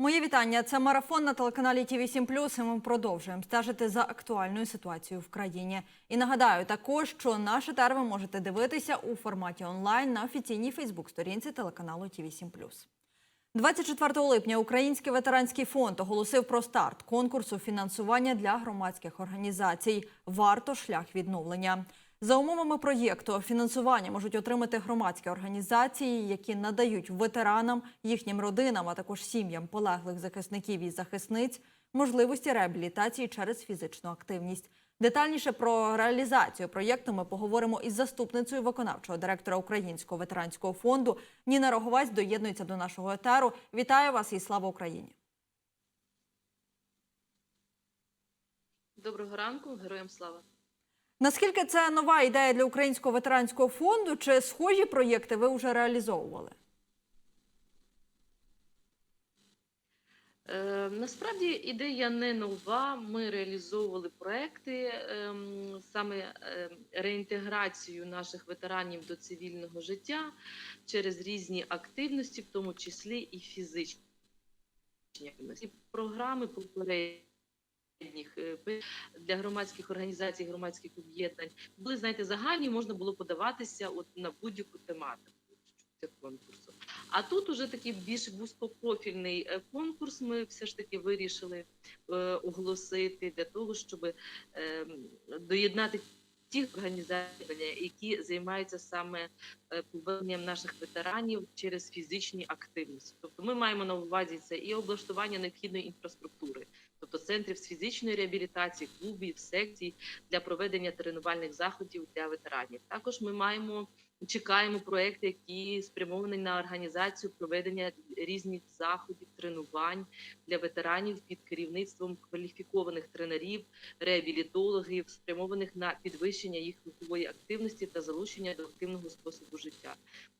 Моє вітання. Це марафон на телеканалі ТІВІ 7 і ми продовжуємо стежити за актуальною ситуацією в країні. І нагадаю також, що наш етер ви можете дивитися у форматі онлайн на офіційній Фейсбук-сторінці телеканалу ТІВІ 7 24 липня Український ветеранський фонд оголосив про старт конкурсу фінансування для громадських організацій. Варто шлях відновлення. За умовами проєкту фінансування можуть отримати громадські організації, які надають ветеранам, їхнім родинам, а також сім'ям полеглих захисників і захисниць можливості реабілітації через фізичну активність. Детальніше про реалізацію проєкту ми поговоримо із заступницею виконавчого директора Українського ветеранського фонду. Ніна Роговець доєднується до нашого етеру. Вітаю вас і слава Україні! Доброго ранку, героям слава. Наскільки це нова ідея для Українського ветеранського фонду? Чи схожі проєкти ви вже реалізовували? Е, насправді ідея не нова. Ми реалізовували проекти ем, саме ем, реінтеграцію наших ветеранів до цивільного життя через різні активності, в тому числі і фізичні активності. Програми попередніх е, для громадських організацій, громадських об'єднань були знаєте загальні, можна було подаватися от на будь-яку тематику цього конкурсу. А тут уже такий більш вузькопрофільний е, конкурс. Ми все ж таки вирішили е, оголосити для того, щоб е, доєднати ті організації, які займаються саме е, поверненням наших ветеранів через фізичні активності. Тобто, ми маємо на увазі це і облаштування необхідної інфраструктури, тобто центрів з фізичної реабілітації, клубів, секцій для проведення тренувальних заходів для ветеранів. Також ми маємо чекаємо проекти, які спрямовані на організацію проведення різних заходів, тренувань для ветеранів під керівництвом кваліфікованих тренерів, реабілітологів, спрямованих на підвищення їх рухової активності та залучення до активного способу життя.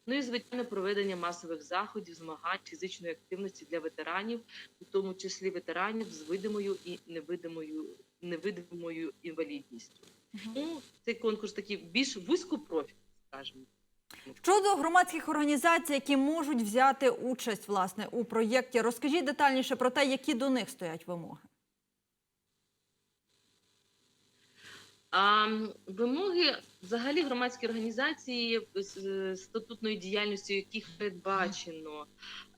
Ну і звичайно, проведення масових заходів, змагань фізичної активності для ветеранів, у тому числі ветеранів з видимою і невидимою невидимою інвалідністю. Ну, цей конкурс такий більш вузькопрофільний, скажімо. Щодо громадських організацій, які можуть взяти участь власне у проєкті, розкажіть детальніше про те, які до них стоять вимоги. А вимоги взагалі громадські організації з статутною діяльністю, яких передбачено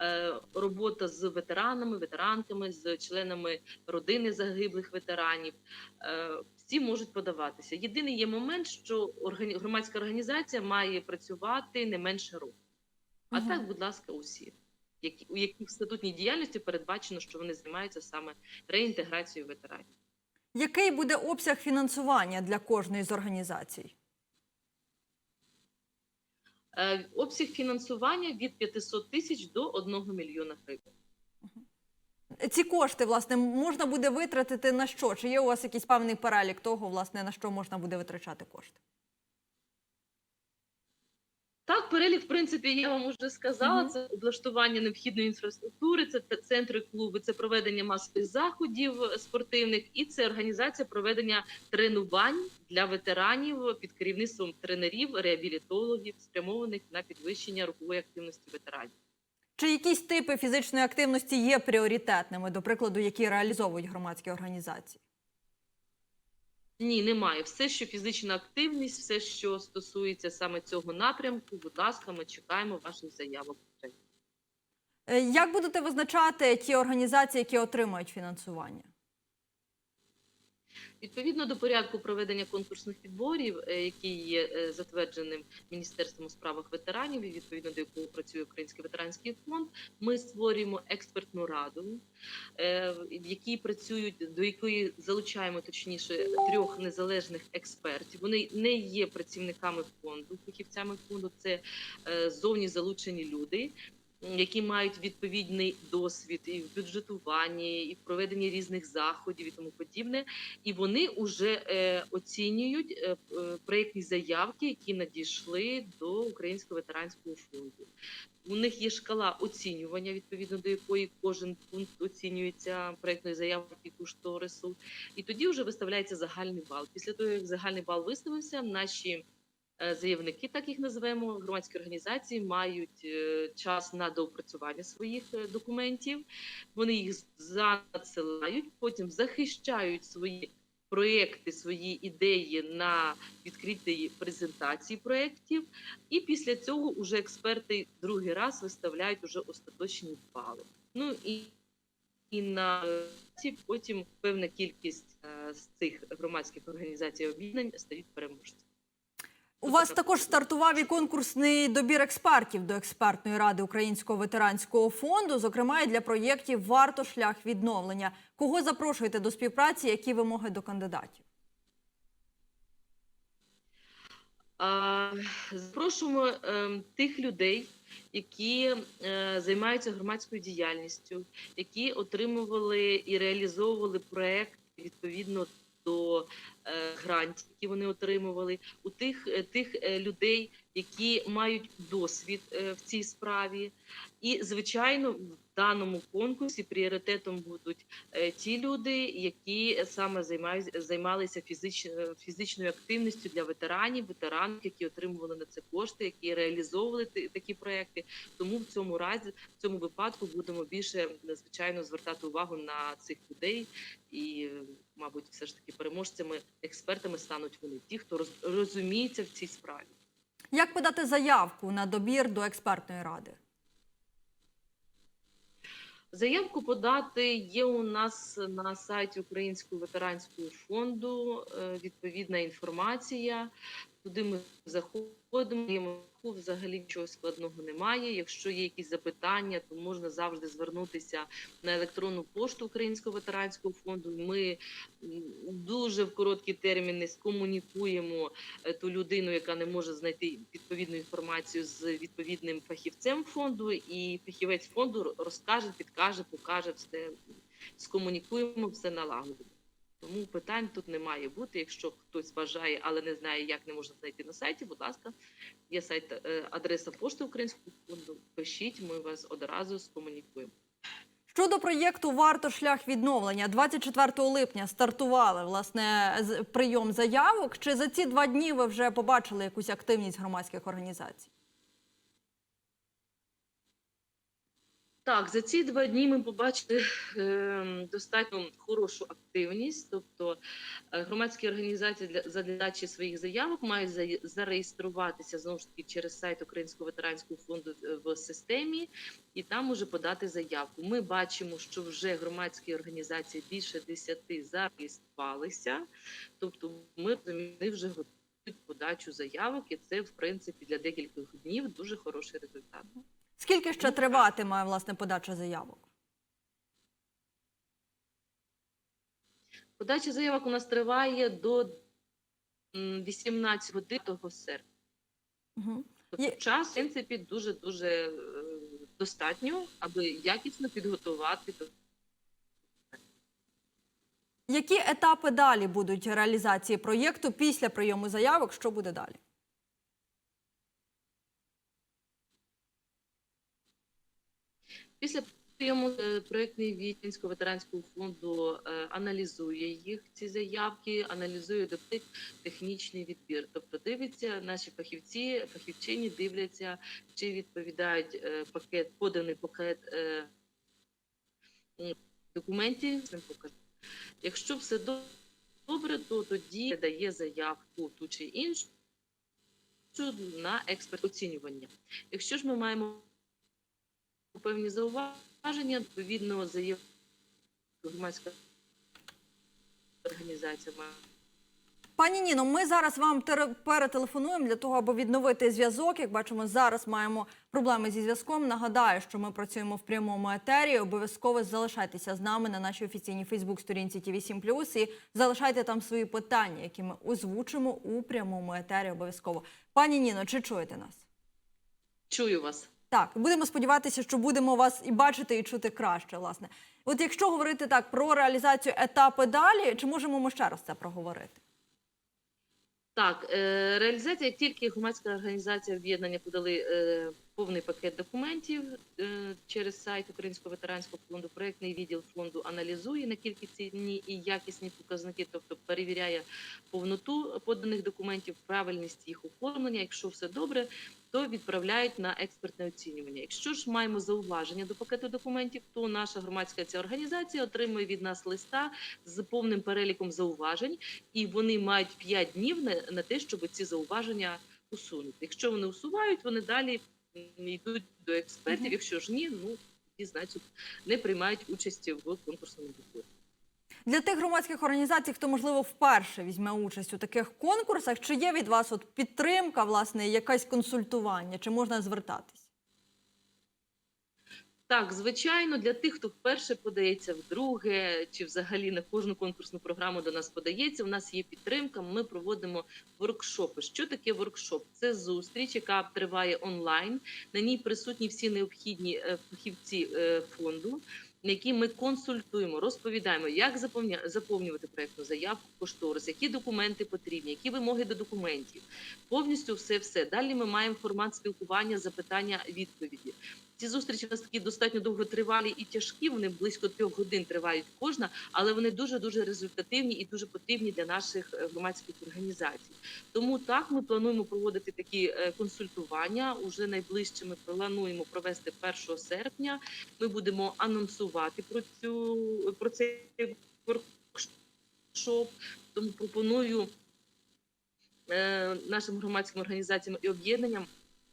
е, робота з ветеранами, ветеранками, з членами родини загиблих ветеранів. Е, всі можуть подаватися. Єдиний є момент, що громадська організація має працювати не менше року. А Мгм. так, будь ласка, усі, які у яких статутній діяльності передбачено, що вони займаються саме реінтеграцією ветеранів. Який буде обсяг фінансування для кожної з організацій? Е, Обсяг фінансування від 500 тисяч до 1 мільйона гривень. Ці кошти, власне, можна буде витратити на що? Чи є у вас якийсь певний перелік того, власне, на що можна буде витрачати кошти? Так, перелік, в принципі, я вам вже сказала. Це облаштування необхідної інфраструктури, це центри клуби, це проведення масових заходів спортивних, і це організація проведення тренувань для ветеранів під керівництвом тренерів, реабілітологів, спрямованих на підвищення рухової активності ветеранів. Чи якісь типи фізичної активності є пріоритетними, до прикладу, які реалізовують громадські організації? Ні, немає. Все, що фізична активність, все, що стосується саме цього напрямку, будь ласка, ми чекаємо ваших заявок. Е, Як будете визначати ті організації, які отримають фінансування? Відповідно до порядку проведення конкурсних підборів, е, який є е, затвердженим Міністерством у справах ветеранів, і відповідно до якого працює Український ветеранський фонд, ми створюємо експертну раду, е, в якій працюють до якої залучаємо точніше трьох незалежних експертів. Вони не є працівниками фонду, фахівцями фонду. Це зовні залучені люди. Які мають відповідний досвід і в бюджетуванні, і в проведенні різних заходів і тому подібне, і вони вже е, оцінюють е, е, проєктні заявки, які надійшли до Українського ветеранського фонду. У них є шкала оцінювання, відповідно до якої кожен пункт оцінюється проєктної заявки кошторису, і тоді вже виставляється загальний бал. Після того, як загальний бал виставився, наші заявники, так їх називаємо, громадські організації мають е, час на доопрацювання своїх е, документів. Вони їх занадсилають, потім захищають свої проекти, свої ідеї на відкритій презентації проєктів, і після цього уже експерти другий раз виставляють уже остаточні бали. Ну і, і на потім певна кількість е, з цих громадських організацій об'єднань стають переможцями. У вас також стартував і конкурсний добір експертів до експертної ради Українського ветеранського фонду, зокрема і для проєктів Варто шлях відновлення. Кого запрошуєте до співпраці? Які вимоги до кандидатів? Запрошуємо ем, тих людей, які е, займаються громадською діяльністю, які отримували і реалізовували проект відповідно до е, грантів, які вони отримували, у тих, е, тих е, людей, які мають досвід е, в цій справі. І, звичайно, в даному конкурсі пріоритетом будуть е, ті люди, які саме займалися фізич, е, фізичною активністю для ветеранів, ветеранів, які отримували на це кошти, які реалізовували такі проекти. Тому в цьому разі, в цьому випадку, будемо більше звичайно звертати увагу на цих людей, і, мабуть, все ж таки переможцями, експертами стануть вони, ті, хто роз- розуміється в цій справі. Як подати заявку на добір до експертної ради? Заявку подати є у нас на сайті Українського ветеранського фонду. е, Відповідна інформація. Туди ми заходимо. Взагалі нічого складного немає. Якщо є якісь запитання, то можна завжди звернутися на електронну пошту Українського ветеранського фонду. Ми дуже в короткі терміни скомунікуємо е, ту людину, яка не може знайти відповідну інформацію з відповідним фахівцем фонду, і фахівець фонду розкаже, підкаже, покаже все. Скомунікуємо, все налагодимо. Тому питань тут не має бути. Якщо хтось бажає, але не знає, як не можна знайти на сайті, будь ласка, є сайт, е, адреса пошти Українського фонду. Пишіть, ми вас одразу скомунікуємо. Щодо проєкту Варто шлях відновлення 24 липня стартували власне прийом заявок. Чи за ці два дні ви вже побачили якусь активність громадських організацій? Так, за ці два дні ми побачили е, достатньо хорошу активність. Тобто е, громадські організації для задачі своїх заявок мають за- зареєструватися знову ж таки через сайт Українського ветеранського фонду е, в системі і там уже подати заявку. Ми бачимо, що вже громадські організації більше 10 зареєструвалися. Тобто, ми вони вже готують подачу заявок, і це в принципі для декількох днів дуже хороший результат. Скільки ще триватиме власне подача заявок? Подача заявок у нас триває до 18 годин того серпня. Угу. Тобто час, в принципі, дуже дуже достатньо, аби якісно підготувати. до- Які етапи далі будуть реалізації проєкту після прийому заявок? Що буде далі? Після прийому е, проєктний Вітінського ветеранського фонду е, аналізує їх ці заявки, аналізує доти- технічний відбір. Тобто дивиться наші фахівці, фахівчині дивляться, чи відповідають е, пакет, поданий пакет документів. Якщо все добре, то тоді дає заявку ту чи іншу на експерт оцінювання. Якщо ж ми маємо певні зауваження, відповідно заявку громадська організація Пані Ніно, ми зараз вам перетелефонуємо для того, аби відновити зв'язок. Як бачимо, зараз маємо проблеми зі зв'язком. Нагадаю, що ми працюємо в прямому етері. Обов'язково залишайтеся з нами на нашій офіційній Фейсбук-сторінці ТВ 7 і залишайте там свої питання, які ми озвучимо у прямому етері. Обов'язково. Пані Ніно, чи чуєте нас? чую вас. Так, будемо сподіватися, що будемо вас і бачити, і чути краще. Власне, от якщо говорити так про реалізацію етапи далі, чи можемо ми ще раз це проговорити? Так, е, реалізація, тільки громадська організація об'єднання подали е, повний пакет документів е, через сайт Українського ветеранського фонду. Проектний відділ фонду аналізує на кількісні і якісні показники, тобто перевіряє повноту поданих документів, правильність їх оформлення. Якщо все добре, то відправляють на експертне оцінювання. Якщо ж маємо зауваження до пакету документів, то наша громадська ця організація отримує від нас листа з повним переліком зауважень, і вони мають 5 днів на, те, щоб ці зауваження усунути. Якщо вони усувають, вони далі йдуть до експертів. Якщо ж ні, ну і значить не приймають участі в конкурсному відборі. Для тих громадських організацій, хто можливо вперше візьме участь у таких конкурсах, чи є від вас от підтримка, власне, якесь консультування, чи можна звертатись? Так, звичайно, для тих, хто вперше подається вдруге, чи взагалі на кожну конкурсну програму до нас подається. У нас є підтримка. Ми проводимо воркшопи. Що таке воркшоп? Це зустріч, яка триває онлайн. На ній присутні всі необхідні е, фахівці е, фонду. Які ми консультуємо, розповідаємо, як заповнювати проектну заявку, кошторис, які документи потрібні, які вимоги до документів, повністю все все. Далі ми маємо формат спілкування, запитання, відповіді. Ці зустрічі у нас такі достатньо довготривалі і тяжкі. Вони близько трьох годин тривають кожна, але вони дуже дуже результативні і дуже потрібні для наших е, громадських організацій. Тому так ми плануємо проводити такі е, консультування. Уже найближче ми плануємо провести 1 серпня. Ми будемо анонсувати про цю про цей воркшоп. Тому пропоную е, нашим громадським організаціям і об'єднанням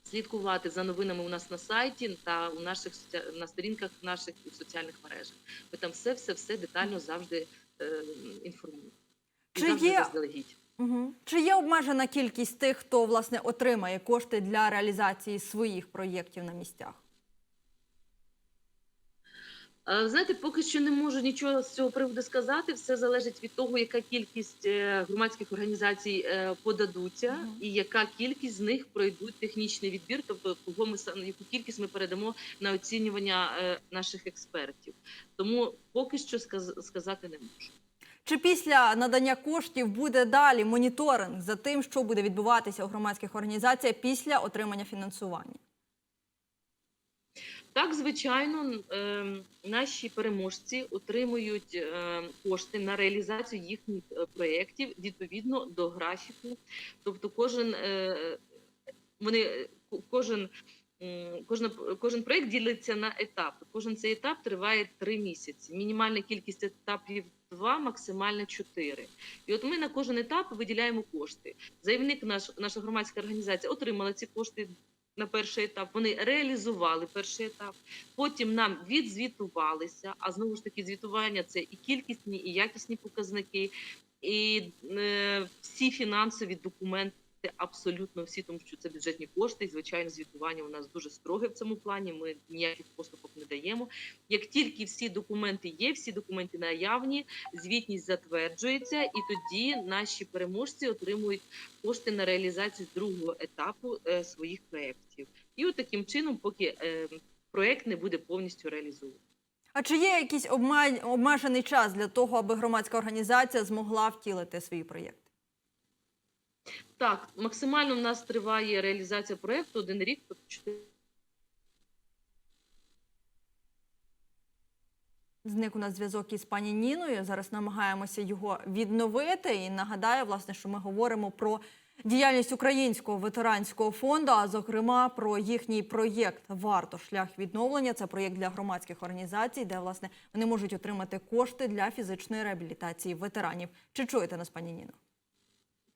слідкувати за новинами у нас на сайті та у наших на сторінках наших і в соціальних мережах. Ми там все, все, все детально завжди е, інформуємо. І Чи завжди є- заздалегідь. Угу. Чи є обмежена кількість тих, хто власне отримає кошти для реалізації своїх проєктів на місцях? Е, Знаєте, поки що не можу нічого з цього приводу сказати. Все залежить від того, яка кількість е, громадських організацій е, подадуться, Мгм. і яка кількість з них пройдуть технічний відбір, тобто кого ми яку кількість ми передамо на оцінювання наших експертів. Тому поки що сказ- сказати не можу. Чи після надання коштів буде далі моніторинг за тим, що буде відбуватися у громадських організаціях після отримання фінансування? Так, звичайно, ем, наші переможці отримують ем, кошти на реалізацію їхніх е, проєктів відповідно до графіку. Тобто, кожен е, вони е, кожен. Кожна кожен проєкт ділиться на етапи. Кожен цей етап триває три місяці. Мінімальна кількість етапів два, максимальна чотири. І от ми на кожен етап виділяємо кошти. Заявник наш наша громадська організація отримала ці кошти на перший етап. Вони реалізували перший етап. Потім нам відзвітувалися. А знову ж таки, звітування це і кількісні, і якісні показники, і е, всі фінансові документи. Абсолютно всі, тому що це бюджетні кошти, і звичайно, звітування у нас дуже строге в цьому плані. Ми ніяких поступок не даємо. Як тільки всі документи є, всі документи наявні, звітність затверджується, і тоді наші переможці отримують кошти на реалізацію другого етапу е, своїх проєктів. І от таким чином, поки е, проєкт не буде повністю реалізований. А чи є якийсь обме- обмежений час для того, аби громадська організація змогла втілити свої проєкти? Так, максимально в нас триває реалізація проєкту один рік, тобто чотири Зник у нас зв'язок із пані Ніною. Зараз намагаємося його відновити. І нагадаю, власне, що ми говоримо про діяльність Українського ветеранського фонду, а зокрема про їхній проєкт Варто шлях відновлення. Це проєкт для громадських організацій, де власне вони можуть отримати кошти для фізичної реабілітації ветеранів. Чи чуєте нас, пані Ніно?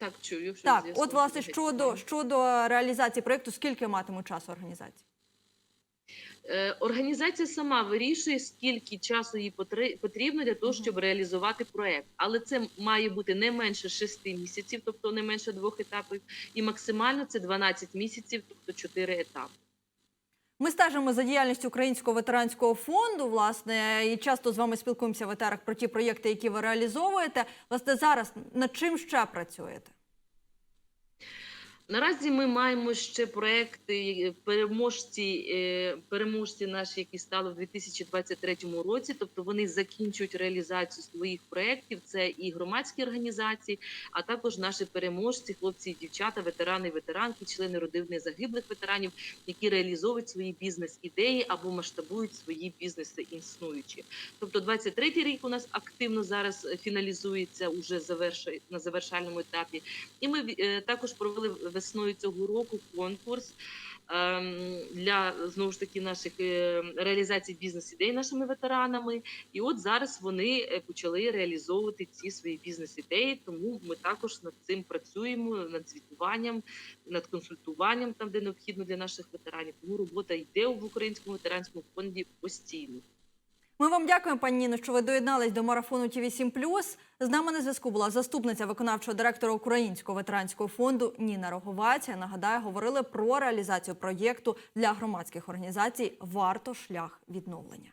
Так чую. Що Так, от власне щодо щодо реалізації проєкту, скільки матимуть часу організації? Е, Організація сама вирішує, скільки часу їй потрібно для того, щоб реалізувати проект. Але це має бути не менше 6 місяців, тобто не менше двох етапів, і максимально це 12 місяців, тобто 4 етапи. Ми стежимо за діяльністю Українського ветеранського фонду. Власне, і часто з вами спілкуємося в етерах про ті проєкти, які ви реалізовуєте. Власне, зараз над чим ще працюєте? Наразі ми маємо ще проекти е, переможці, е, переможці наші, які стали в 2023 році. Тобто вони закінчують реалізацію своїх проєктів. Це і громадські організації, а також наші переможці, хлопці і дівчата, ветерани, ветеранки, члени родини загиблих ветеранів, які реалізовують свої бізнес-ідеї або масштабують свої бізнеси існуючі. Тобто, 23-й рік у нас активно зараз е, фіналізується уже завершує на завершальному етапі. І ми також провели весною цього року конкурс ем, для знову ж таки наших е, реалізацій бізнес-ідей нашими ветеранами. І от зараз вони е, почали реалізовувати ці свої бізнес-ідеї. Тому ми також над цим працюємо, над звітуванням, над консультуванням, там де необхідно для наших ветеранів. Тому робота йде в українському ветеранському фонді постійно. Ми вам дякуємо, пані Ніно, що ви доєднались до марафону ТІВІ 7 З нами на зв'язку була заступниця виконавчого директора Українського ветеранського фонду Ніна Роговація. Нагадаю, говорили про реалізацію проєкту для громадських організацій Варто шлях відновлення.